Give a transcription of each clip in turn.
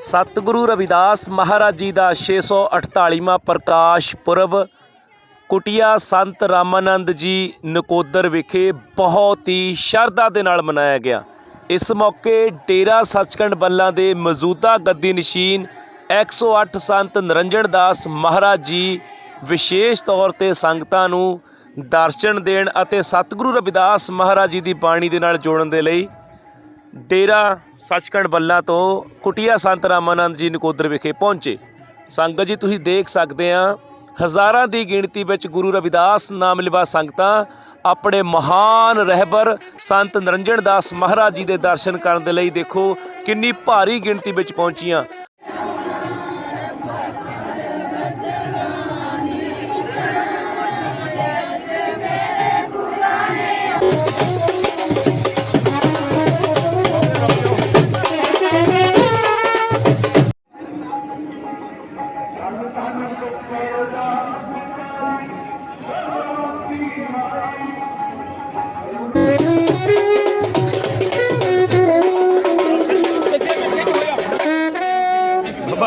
ਸਤਿਗੁਰੂ ਰਵਿਦਾਸ ਮਹਾਰਾਜ ਜੀ ਦਾ 648ਵਾਂ ਪ੍ਰਕਾਸ਼ ਪੁਰਬ ਕੁਟਿਆ ਸੰਤ ਰਾਮਾਨੰਦ ਜੀ ਨਕੋਦਰ ਵਿਖੇ ਬਹੁਤ ਹੀ ਸ਼ਰਧਾ ਦੇ ਨਾਲ ਮਨਾਇਆ ਗਿਆ। ਇਸ ਮੌਕੇ ਡੇਰਾ ਸੱਚਖੰਡ ਬੱਲਾਂ ਦੇ ਮੌਜੂਦਾ ਗੱਦੀ ਨਸ਼ੀਨ 108 ਸੰਤ ਨਿਰੰਜਣ ਦਾਸ ਮਹਾਰਾਜ ਜੀ ਵਿਸ਼ੇਸ਼ ਤੌਰ ਤੇ ਸੰਗਤਾਂ ਨੂੰ ਦਰਸ਼ਨ ਦੇਣ ਅਤੇ ਸਤਿਗੁਰੂ ਰਵਿਦਾਸ ਮਹਾਰਾਜ ਜੀ ਦੀ ਬਾਣੀ ਦੇ ਨਾਲ ਜੋੜਨ ਦੇ ਲਈ ਡੇਰਾ ਸੱਚਖੰਡ ਬੱਲਾ ਤੋਂ ਕੁਟਿਆ ਸੰਤ ਰਾਮਾਨੰਦ ਜੀ ਨਕੋਦਰ ਵਿਖੇ ਪਹੁੰਚੇ। ਸੰਗਤ ਜੀ, ਤੁਸੀਂ ਦੇਖ ਸਕਦੇ ਆ, ਹਜ਼ਾਰਾਂ ਦੀ ਗਿਣਤੀ ਵਿੱਚ ਗੁਰੂ ਰਵਿਦਾਸ ਨਾਮ ਲਿਵਾ ਸੰਗਤਾਂ ਆਪਣੇ ਮਹਾਨ ਰਹਿਬਰ ਸੰਤ ਨਿਰੰਜਣ ਦਾਸ ਮਹਾਰਾਜ ਜੀ ਦੇ ਦਰਸ਼ਨ ਕਰਨ ਦੇ ਲਈ ਦੇਖੋ, ਕਿੰਨੀ ਭਾਰੀ ਗਿਣਤੀ ਵਿੱਚ ਪਹੁੰਚੀਆਂ।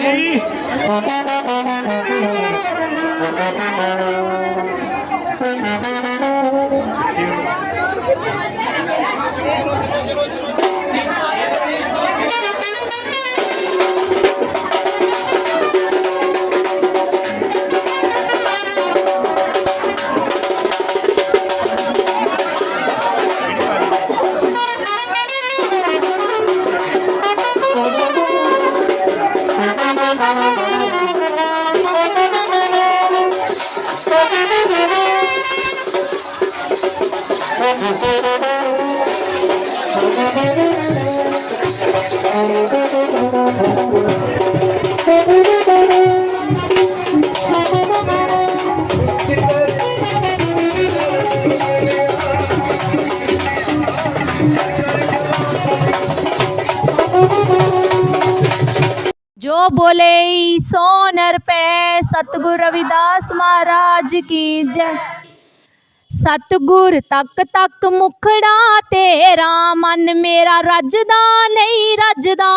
ਕੀ जो बोले सोनर पे सतगुरु रविदास महाराज की जय। ਸਤਗੁਰ ਤੱਕ ਤੱਕ ਮੁਖੜਾ ਤੇਰਾ ਮਨ ਮੇਰਾ ਰੱਜਦਾ ਨਹੀਂ ਰੱਜਦਾ।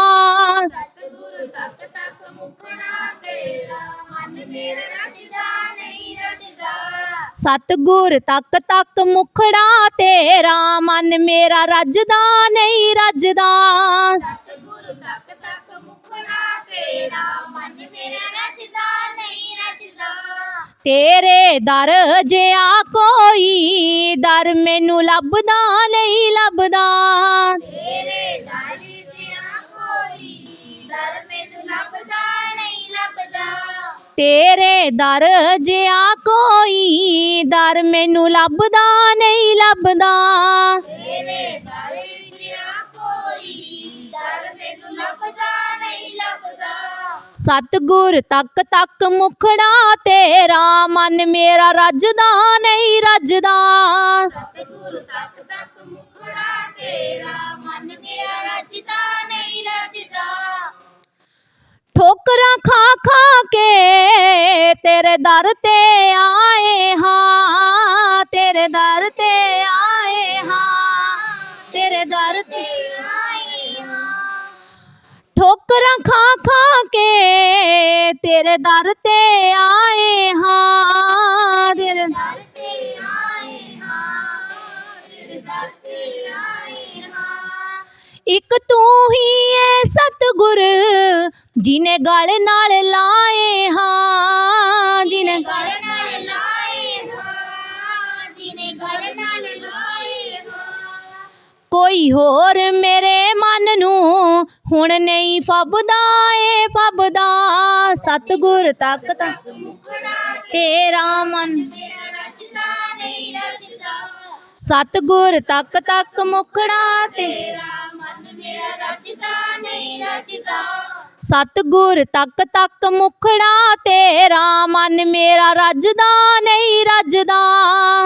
ਸਤਿਗੁਰੂ ਤੱਕ ਤੱਕ ਮੁਖੜਾ ਤੇਰਾ ਮਨ ਮੇਰਾ ਰਜਦਾ ਨਹੀਂ ਰਜਦਾ। ਸਤਗੁਰ ਤੱਕ ਤੱਕ ਮੁਖੜਾ ਤੇਰਾ ਮਨ ਮੇਰਾ ਰੱਜਦਾ ਨਹੀਂ ਰੱਜਦਾ। ਸਤਿਗੁਰੂ ਤੱਕ ਤੱਕ ਮੁਖੜਾ ਤੇਰਾ ਮਨ ਮੇਰਾ ਰਜਦਾ ਨਹੀਂ ਰਜਦਾ ਤੇਰੇ ਦਰ ਜਿਆ ਕੋਈ ਦਰ ਮੈਨੂੰ ਲੱਭਦਾ ਨਹੀਂ ਲੱਭਦਾ। ਤੇਰੇ ਦਰ ਜਿਹਾ ਕੋਈ ਦਰ ਮੈਨੂੰ ਲੱਭਦਾ ਨਹੀਂ ਲੱਭਦਾ। ਤੇਰੇ ਦਰ ਜਿਆ ਕੋਈ ਦਰ ਮੈਨੂੰ ਲੱਭਦਾ ਨਹੀਂ ਲੱਭਦਾ। ਤੇਰੇ ਦਰ ਜਿਹਾ ਕੋਈ ਦਰ ਮੈਨੂੰ ਲੱਭਦਾ ਨਹੀਂ ਲੱਭਦਾ। ਸਤਗੁਰ ਤੱਕ ਤੱਕ ਮੁਖੜਾ ਤੇਰਾ ਮਨ ਮੇਰਾ ਰੱਜਦਾ ਨਹੀਂ ਰੱਜਦਾ। ਸਤਿਗੁਰੂ ਤੱਕ ਤੱਕ ਮੁਖੜਾ ਤੇਰਾ ਮਨ ਮੇਰਾ ਰਜਦਾ ਨਹੀਂ ਰਜਦਾ। ਠੋਕਰਾਂ ਖਾ ਖਾ ਕੇ ਤੇਰੇ ਦਰ ਤੇ ਆਏ ਹਾਂ ਤੇਰੇ ਦਰ ਤੇ ਆਏ ਹਾਂ ਤੇਰੇ ਦਰ ਤੇ ਠੋਕਰਾਂ ਖਾ ਖਾ ਕੇ ਤੇਰੇ ਦਰ ਤੇ ਆਏ ਹਾਂ ਤੇਰੇ ਦਰ ਤੇ ਆਏ ਹਾਂ ਤੇਰੇ ਦਰ ਤੇ ਆਏ ਹਾਂ। ਇੱਕ ਤੂੰ ਹੀ ਐ ਸਤਗੁਰ ਜਿਨੇ ਗਲ ਨਾਲ ਲਾਏ ਹਾਂ ਜਿਨੇ ਗੜ ਨਾਲ ਲਾਏ ਹਾਂ ਜਿਨੇ ਗੜ ਨਾਲ ਲਾਏ ਹਾਂ। ਕੋਈ ਹੋਰ ਮੇਰੇ ਹੁਣ ਨਹੀਂ ਫੱਬਦਾ ਏ ਫੱਬਦਾ, ਸਤਗੁਰ ਤੱਕ ਤੱਕ ਤੇਰਾ ਮਨ ਮੇਰਾ ਸਤਗੁਰ ਤੱਕ ਤੱਕ ਮੁਖੜਾ ਤੇ। ਤੇਰਾ ਮਨ ਮੇਰਾ ਰਚਦਾ, ਨਹੀਂ ਰਚਦਾ। ਸਤਗੁਰ ਤੱਕ ਤੱਕ ਮੁਖੜਾ ਤੇਰਾ ਮਨ ਮੇਰਾ ਰੱਜਦਾ ਨਹੀਂ ਰੱਜਦਾ।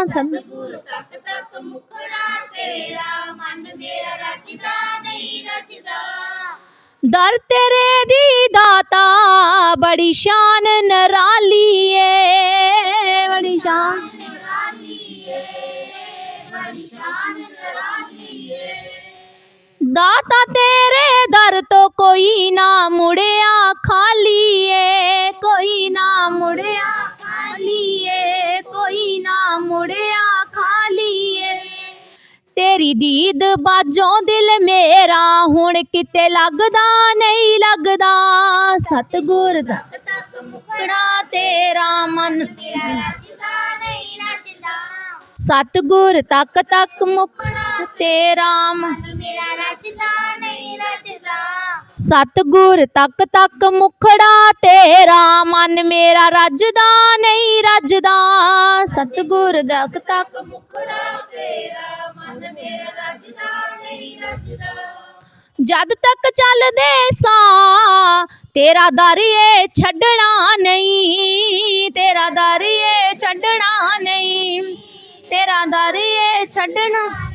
ਸਤ- ਗੁਰ ਤੱਕ ਤੱਕ ਮੁਖੜਾ ਤੇਰਾ ਮਨ ਮੇਰਾ ਨਹੀਂ ਦਰ ਤੇਰੇ ਦੀ ਦਾਤਾ ਬੜੀ ਸ਼ਾਨ ਨਰਾਲੀ ਏ। ਦਾਤਾ ਤੇਰੇ ਦਰ ਤੋਂ ਕੋਈ ਨਾ ਮੁੜਿਆ ਖਾਲੀ ਏ ਕੋਈ ਨਾ ਮੁੜਿਆ ਖਾਲੀ ਏ ਕੋਈ ਨਾ ਮੁੜਿਆ ਖਾਲੀ ਏ ਤੇਰੀ ਦੀਦ ਬਾਜੋਂ ਦਿਲ ਮੇਰਾ ਹੁਣ ਕਿਤੇ ਲੱਗਦਾ ਨਹੀਂ ਲੱਗਦਾ। ਸਤਗੁਰ ਦਾ ਤੱਕ ਮੁਖੜਾ ਤੇਰਾ ਮਨ। ਮੇਰਾ ਰਚਦਾ ਨਹੀਂ ਰਚਦਾ ਸਤਗੁਰ ਤੱਕ ਤੱਕ ਮੁਖੜਾ ਮਨ ਮਨ ਮੇਰਾ ਰਚਦਾ ਨਹੀਂ ਰਚਦਾ। ਸਤਗੁਰ ਤੱਕ ਤੱਕ ਮੁਖੜਾ ਤੇਰਾ ਮਨ ਮੇਰਾ ਰੱਜਦਾ ਨਹੀਂ ਰੱਜਦਾ। ਸਤਗੁਰ ਤੱਕ ਤੱਕ ਮੁਖੜਾ ਤੇਰਾ ਮਨ ਮੇਰਾ ਰਚਦਾ ਨਹੀਂ ਰਚਦਾ ਜਦ ਤੱਕ ਚੱਲਦੇ ਸਾਂ ਤੇਰਾ ਦਰ ਏ ਛੱਡਣਾ ਨਹੀਂ। ਤੇਰਾ ਦਰ ਏ ਛੱਡਣਾ ਨਹੀਂ। ਤੇਰਾ ਦਰ ਏ ਛੱਡਣਾ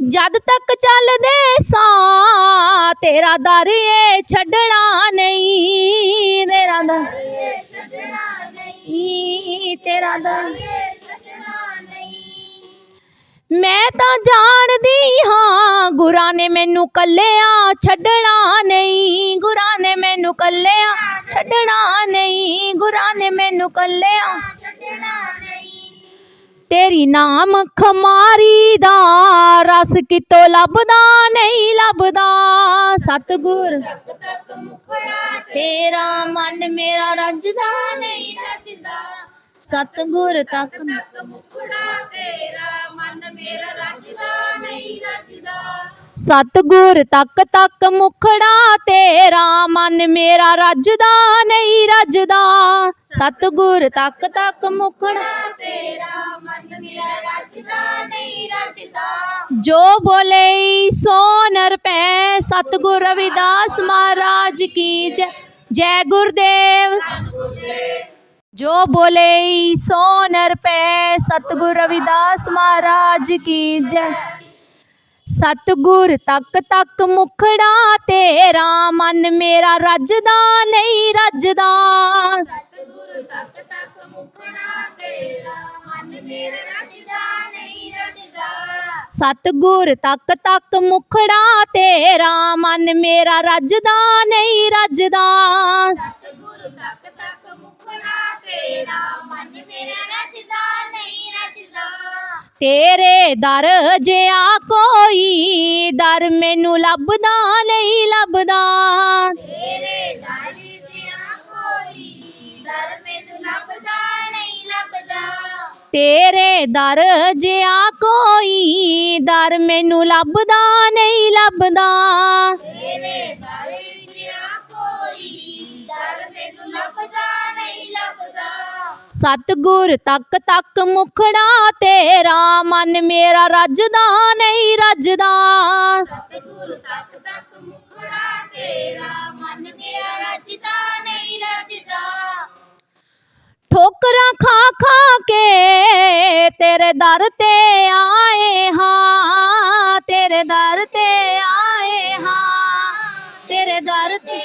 ਜਦ ਤੱਕ ਚੱਲਦੇ ਸਾਂ ਤੇਰਾ ਦਰ ਏ ਛੱਡਣਾ ਨਹੀਂ, ਤੇਰਾ ਦਰ ਛੱਡਣਾ ਨਹੀਂ, ਤੇਰਾ ਦਰ ਮੈਂ ਤਾਂ ਜਾਣਦੀ ਹਾਂ, ਗੁਰਾਂ ਨੇ ਮੈਨੂੰ ਕੱਲਿਆ ਛੱਡਣਾ ਨਹੀਂ, ਗੁਰਾਂ ਨੇ ਮੈਨੂੰ ਕੱਲਿਆ ਛੱਡਣਾ ਨਹੀਂ, ਗੁਰਾਂ ਨੇ ਮੈਨੂੰ ਕੱਲਿਆ ਛੱਡਣਾ ਨਹੀਂ। ਤੇਰੀ ਨਾਮ ਖਮਾਰੀ ਦਾ, ਰਸ ਕਿਤੋਂ ਲੱਭਦਾ ਨਹੀਂ ਲੱਭਦਾ। ਸਤਗੁਰ, ਤੇਰਾ ਮਨ ਮੇਰਾ ਰੱਜਦਾ ਨਹੀਂ ਰਚਦਾ ਸਤਗੁਰ ਤੱਕ ਮੁਖੜਾ ਤੇਰਾ ਮਨ ਮੇਰਾ ਰਚਦਾ ਨਹੀਂ ਰਚਦਾ ਸਤਗੁਰ ਤੱਕ ਤੱਕ ਮੁਖੜਾ, ਤੇਰਾ ਮਨ ਮੇਰਾ ਰੱਜਦਾ ਨਹੀਂ ਰੱਜਦਾ। ਸਤਗੁਰ ਤੱਕ ਤੱਕ ਮੁਖੜਾ। ਤੇਰਾ ਮਨ ਮੇਰਾ ਰਚਦਾ ਨਹੀਂ ਰਚਦਾ ਜੋ ਬੋਲੇ ਸੋ ਨਰ ਪੈ ਸਤਗੁਰ ਰਵਿਦਾਸ ਮਹਾਰਾਜ ਕੀ ਜੈ। ਜੈ ਗੁਰਦੇਵ। ਜੋ ਬੋਲੇ ਸੋ ਨਰ ਪੈ ਸਤਗੁਰ ਰਵਿਦਾਸ ਮਹਾਰਾਜ ਕੀ ਜੈ। ਸਤਗੁਰ ਤੱਕ ਤੱਕ ਮੁਖੜਾ ਤੇਰਾ ਮਨ ਮੇਰਾ ਰੱਜਦਾ ਨਹੀਂ ਰੱਜਦਾ। ਸਤਿਗੁਰੂ ਤੱਕ ਤੱਕ ਮੁਖੜਾ ਤੇਰਾ ਮਨ ਮੇਰਾ ਰਚਦਾ ਨਹੀਂ ਰਚਦਾ ਸਤਗੁਰ ਤੱਕ ਤੱਕ ਮੁਖੜਾ ਤੇਰਾ ਮਨ ਮੇਰਾ ਰੱਜਦਾ ਨਹੀਂ ਰੱਜਦਾ। ਸਤਿਗੁਰੂ ਤੱਕ ਤੱਕ ਮੁਖੜਾ ਤੇਰਾ। ਮਨ ਮੇਰਾ ਰਚਦਾ ਨਹੀਂ ਰਚਦਾ। ਤੇਰੇ ਦਰ ਜਿਆ ਕੋਈ ਦਰ ਮੈਨੂੰ ਲੱਭਦਾ ਨਹੀਂ ਲੱਭਦਾ। ਤੇਰੇ ਦਰ ਜਿਹਾ ਕੋਈ ਦਰ ਮੈਨੂੰ ਲੱਭਦਾ ਨਹੀਂ ਲੱਭਦਾ। ਤੇਰੇ ਦਰ ਜਿਆ ਕੋਈ ਦਰ ਮੈਨੂੰ ਲੱਭਦਾ ਨਹੀਂ ਲੱਭਦਾ। ਤੇਰੇ ਦਰ ਲੱਭਦਾ ਨਹੀਂ ਲੱਭਦਾ। ਸਤਗੁਰ ਤੱਕ ਤੱਕ ਮੁਖੜਾ ਤੇਰਾ ਮਨ ਮੇਰਾ ਰੱਜਦਾ ਨਹੀਂ ਰੱਜਦਾ। ਸਤਿਗੁਰੂ ਤੱਕ ਤੱਕ ਮੁਖੜਾ ਤੇਰਾ ਮਨ ਮੇਰਾ ਰਚਦਾ ਨਹੀਂ ਰਚਦਾ ਠੋਕਰਾਂ ਖਾ ਖਾ ਕੇ ਤੇਰੇ ਦਰ ਤੇ ਆਏ ਹਾਂ ਤੇਰੇ ਦਰ ਤੇ ਆਏ ਹਾਂ ਤੇਰੇ ਦਰ ਤੇ